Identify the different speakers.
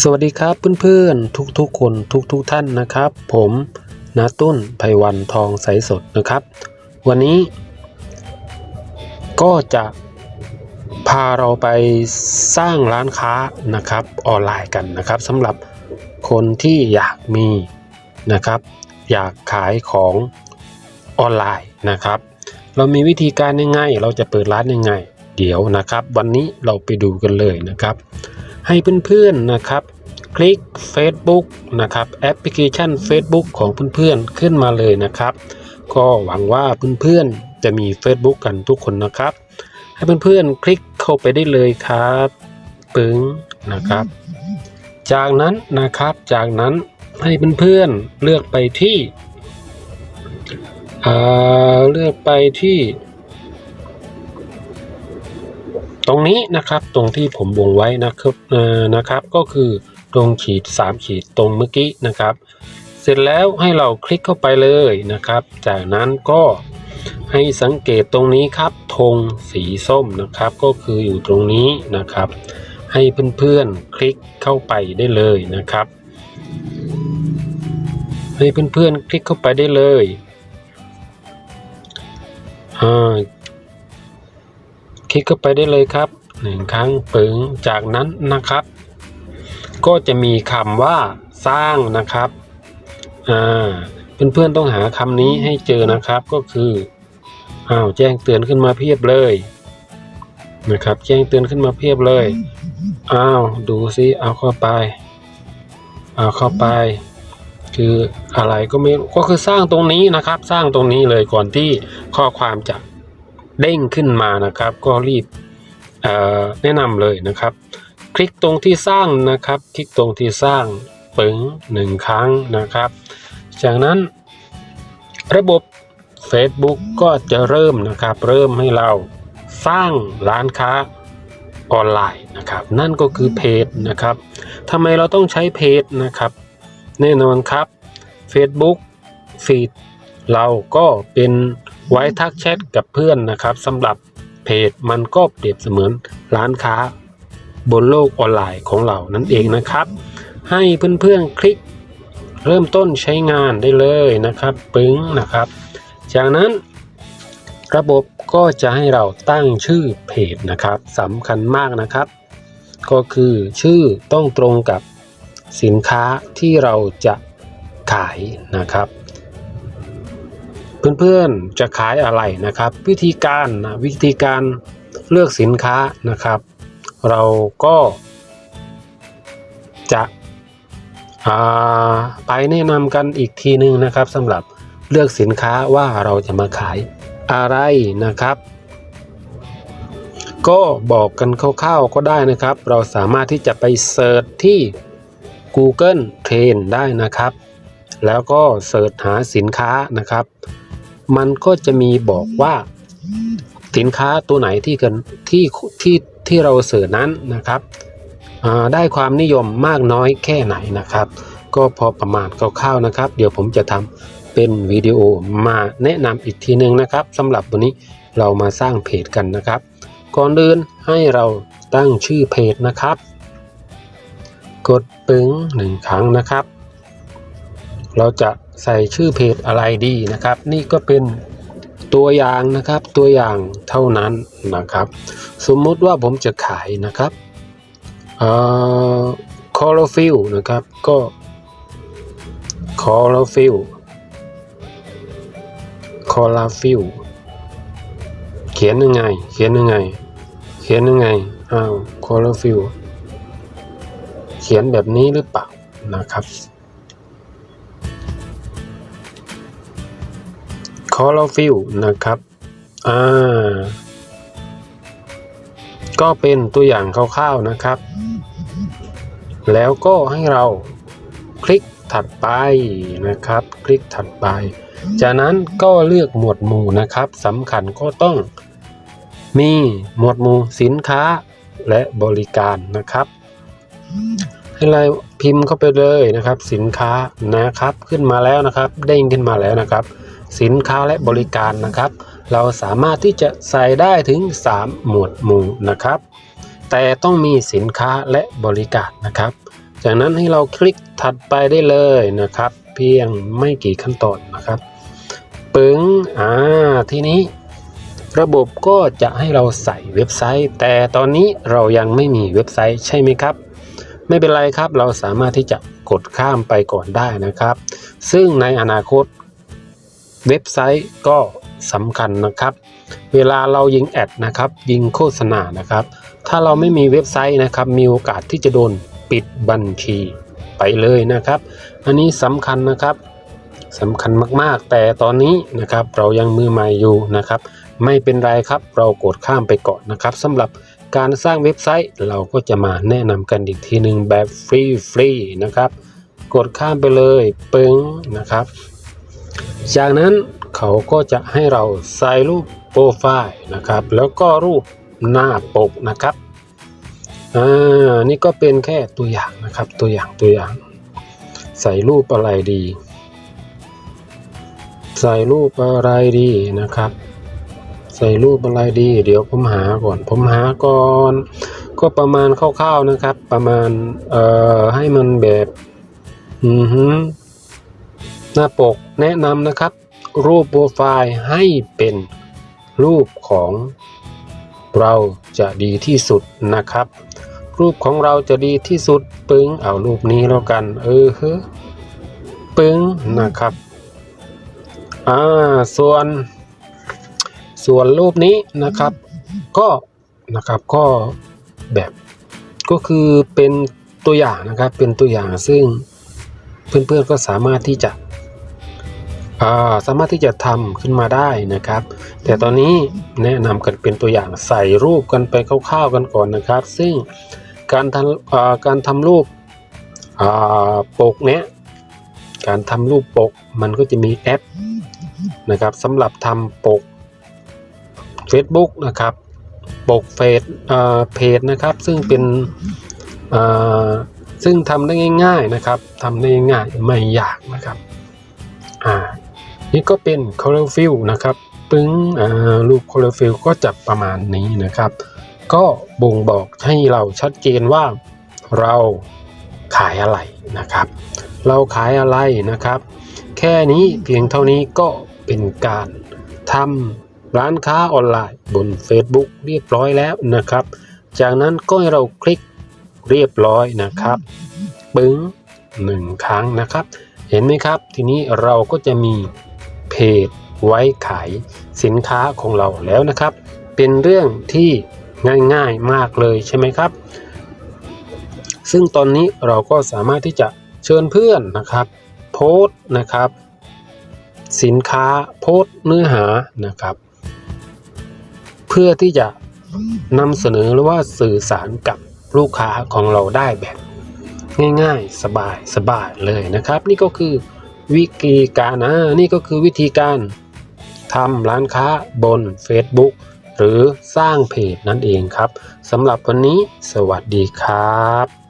Speaker 1: สวัสดีครับเพื่อนๆ ทุกๆ คนทุกๆ ท่านนะครับ ผมนาตุ้นไพวันทองใสสดนะครับ วันนี้ ก็จะพาเราไปสร้างร้านค้านะครับออนไลน์กันนะครับสำหรับคนที่อยากมีนะครับ อยากขายของออนไลน์นะครับ เรามีวิธีการยังไงเราจะเปิดร้านยังไง เดี๋ยวนะครับ วันนี้เราไปดูกันเลยนะครับ ให้เพื่อนๆนะครับ คลิก Facebook นะครับแอปพลิเคชัน Facebook ของเพื่อนๆขึ้นมาเลยนะครับ ก็หวังว่าเพื่อนๆจะมี Facebook กันทุกคนนะครับ ให้เพื่อนๆคลิกเข้าไปได้เลยครับปึ้งนะครับ จากนั้นนะครับจากนั้นให้เพื่อนๆเลือกไปที่เลือกไปที่ ตรงนี้นะครับตรงที่ผมวงไว้นะครับนะครับ ก็คือตรงขีด 3 ขีดตรงเมื่อกี้นะครับ เสร็จแล้วให้เราคลิกเข้าไปเลยนะครับ จากนั้นก็ให้สังเกตตรงนี้ครับธงสีส้มนะครับ ก็คืออยู่ตรงนี้นะครับ ให้เพื่อนๆคลิกเข้าไปได้เลยนะครับ ให้เพื่อนๆคลิกเข้าไปได้เลยอ่า คลิกเข้าไปได้เลยครับหนึ่งครั้งปึงจากนั้นนะครับ ก็จะมีคำว่าสร้างนะครับอ่าเพื่อนๆต้องหาคำนี้ให้เจอนะครับก็คืออ้าวแจ้งเตือนขึ้นมาเพียบเลยนะครับ แจ้งเตือนขึ้นมาเพียบเลยอ้าวดูซิเอาเข้าไปเอาเข้าไป คืออะไรก็ไม่ก็คือสร้างตรงนี้นะครับ สร้างตรงนี้เลยก่อนที่ข้อความจะ เด้งขึ้นมานะครับ ก็รีบแนะนำเลยนะครับ คลิกตรงที่สร้างนะครับ คลิกตรงที่สร้างปึงหนึ่งครั้งนะครับ จากนั้นระบบ Facebook ก็จะเริ่มนะครับ เริ่มให้เราสร้างร้านค้าออนไลน์นะครับ นั่นก็คือเพจนะครับทำไมเราต้องใช้เพจนะครับ แน่นอนครับ Facebook ฟีดเราก็เป็น ไว้ทักแชทกับเพื่อนนะครับสำหรับเพจมันก็เปรียบเสมือนร้านค้า บนโลกออนไลน์ของเรานั่นเองนะครับ ให้เพื่อนๆคลิกเริ่มต้นใช้งานได้เลยนะครับ ปึ้งนะครับ จากนั้นระบบก็จะให้เราตั้งชื่อเพจนะครับสำคัญมากนะครับ ก็คือชื่อต้องตรงกับสินค้าที่เราจะขายนะครับ เพื่อนๆจะขายอะไรนะครับ วิธีการนะวิธีการเลือกสินค้านะครับ เราก็จะไปแนะนำกันอีกทีหนึ่งนะครับสำหรับเลือกสินค้าว่าเราจะมาขายอะไรนะครับ ก็บอกกันคร่าวๆก็ได้นะครับ เราสามารถที่จะไปเสิร์ชที่ Google Trend ได้นะครับ แล้วก็เสิร์ชหาสินค้านะครับ มันก็จะมีบอกว่าสินค้าตัวไหนที่กันที่ที่ที่เราเสิร์ชนั้นนะครับได้ความนิยมมากน้อยแค่ไหนนะครับ ก็พอประมาณคร่าวๆนะครับ เดี๋ยวผมจะทำเป็นวิดีโอมาแนะนำอีกทีหนึ่งนะครับสำหรับวันนี้เรามาสร้างเพจกันนะครับ ก่อนอื่นให้เราตั้งชื่อเพจนะครับ กดปึ้งหนึ่งครั้งนะครับ เราจะ ใส่ชื่อเพจอะไรดีนะครับ นี่ก็เป็นตัวอย่างนะครับตัวอย่างเท่านั้นนะครับ สมมุติว่าผมจะขายนะครับเอ่อคอร์ฟิลนะครับก็คอร์ฟิลคอร์ฟิลเขียนยังไง เขียนยังไง เขียนยังไงอ้าวคอร์ฟิลเขียนแบบนี้หรือเปล่านะครับ คอร์ฟิลนะครับอ่าก็เป็นตัวอย่างคร่าวๆนะครับ แล้วก็ให้เราคลิกถัดไปนะครับ คลิกถัดไป จากนั้นก็เลือกหมวดหมู่นะครับสำคัญก็ต้องมีหมวดหมู่สินค้าและบริการนะครับ ให้เราพิมพ์เข้าไปเลยนะครับ สินค้านะครับขึ้นมาแล้วนะครับ เด้งขึ้นมาแล้วนะครับ สินค้าและบริการนะครับ เราสามารถที่จะใส่ได้ถึง 3 หมวดหมู่นะครับ แต่ต้องมีสินค้าและบริการนะครับ จากนั้นให้เราคลิกถัดไปได้เลยนะครับ เพียงไม่กี่ขั้นตอนนะครับ ปึ้งอ่าทีนี้ ระบบก็จะให้เราใส่เว็บไซต์ แต่ตอนนี้เรายังไม่มีเว็บไซต์ใช่ไหมครับไม่เป็นไรครับ เราสามารถที่จะกดข้ามไปก่อนได้นะครับ ซึ่งในอนาคต เว็บไซต์ก็สำคัญนะครับ เวลาเรายิงแอดนะครับ ยิงโฆษณานะครับ ถ้าเราไม่มีเว็บไซต์นะครับ มีโอกาสที่จะโดนปิดบัญชีไปเลยนะครับ อันนี้สำคัญนะครับสำคัญมากๆ แต่ตอนนี้นะครับเรายังมือใหม่อยู่นะครับ ไม่เป็นไรครับเรากดข้ามไปก่อนนะครับสำหรับการสร้างเว็บไซต์เราก็จะมาแนะนำกันอีกทีหนึ่งแบบฟรีๆนะครับ กดข้ามไปเลยปึ้งนะครับ จากนั้นเขาก็จะให้เราใส่รูปโปรไฟล์นะครับ แล้วก็รูปหน้าปกนะครับอ่านี่ก็เป็นแค่ตัวอย่างนะครับ ตัวอย่างตัวอย่าง ใส่รูปอะไรดี ใส่รูปอะไรดีนะครับ ใส่รูปอะไรดี เดี๋ยวผมหาก่อน ผมหาก่อน ก็ประมาณคร่าวๆนะครับ ประมาณเอ่อให้มันแบบ อือฮึ หน้าปกแนะนำนะครับ รูปโปรไฟล์ให้เป็นรูปของเราจะดีที่สุดนะครับ รูปของเราจะดีที่สุดปึ้งเอารูปนี้แล้วกัน เออเฮ้ปึ้งนะครับอ่าส่วนส่วนรูปนี้นะครับ ก็นะครับก็แบบก็คือเป็นตัวอย่างนะครับเป็นตัวอย่างซึ่งเพื่อนๆก็สามารถที่จะ สามารถที่จะทำขึ้นมาได้นะครับ แต่ตอนนี้แนะนำกันเป็นตัวอย่างใส่รูปกันไปคร่าวๆกันก่อนนะครับ ซึ่งการทำการทำรูปปกเนี้ยการทำรูปปกมันก็จะมีแอปนะครับสำหรับทำปก Facebook นะครับ ปกเฟซเพจนะครับ ซึ่งเป็นซึ่งทำได้ง่าย ๆนะครับทำได้ง่ายไม่ยากนะครับ อ่า นี่ก็เป็น color fill นะครับปึ้งรูป color fill ก็จะประมาณนี้นะครับ ก็บ่งบอกให้เราชัดเจนว่าเราขายอะไรนะครับ เราขายอะไรนะครับ แค่นี้เพียงเท่านี้ก็เป็นการทำร้านค้าออนไลน์บน Facebook เรียบร้อยแล้วนะครับ จากนั้นก็ให้เราคลิกเรียบร้อยนะครับปึ้งหนึ่งครั้งนะครับ เห็นไหมครับ ทีนี้เราก็จะมี เพจไว้ขายสินค้าของเราแล้วนะครับ เป็นเรื่องที่ง่ายๆมากเลยใช่ไหมครับ ซึ่งตอนนี้เราก็สามารถที่จะเชิญเพื่อนนะครับ โพสต์นะครับ สินค้าโพสต์เนื้อหานะครับ เพื่อที่จะนำเสนอหรือว่าสื่อสารกับลูกค้าของเราได้แบบง่ายๆ สบายสบายเลยนะครับ นี่ก็คือ วิธีการนะนี่ก็คือวิธีการทำร้านค้าบน Facebook หรือสร้างเพจนั่นเองครับสำหรับวันนี้สวัสดีครับ